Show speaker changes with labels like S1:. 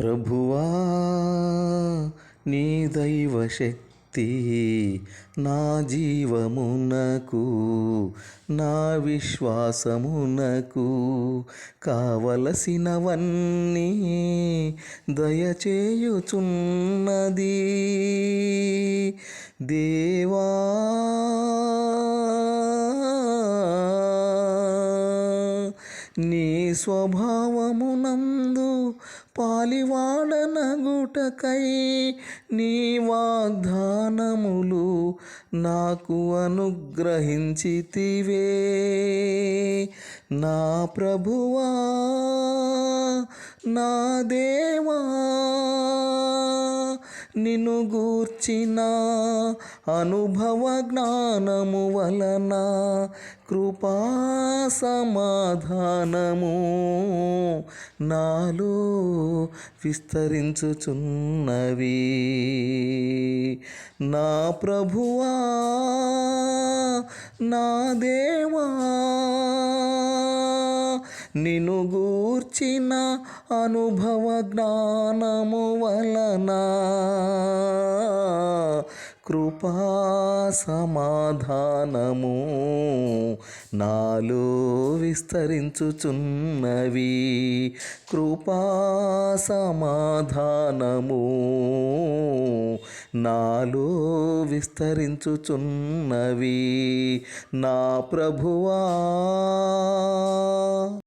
S1: ప్రభువా నీ దైవ శక్తి నా జీవమునకు నా విశ్వాసమునకు కావలసినవన్నీ దయచేయుచున్నది. దేవా నీ స్వభావమునందు పాలివాడనగుటకై నీ వాగ్దానములు నాకు అనుగ్రహించితివే. నా ప్రభువా నా దేవా నిన్ను గూర్చిన అనుభవ జ్ఞానము వలన కృపా సమాధానము నాలో విస్తరించుచున్నవి. నా ప్రభువా నా దేవా నిన్ను గూర్చిన అనుభవ జ్ఞానము వలన కృపా సమాధానము నాలో విస్తరించుచున్నవి. కృపా సమాధానము నాలో విస్తరించుచున్నవి. నా ప్రభువా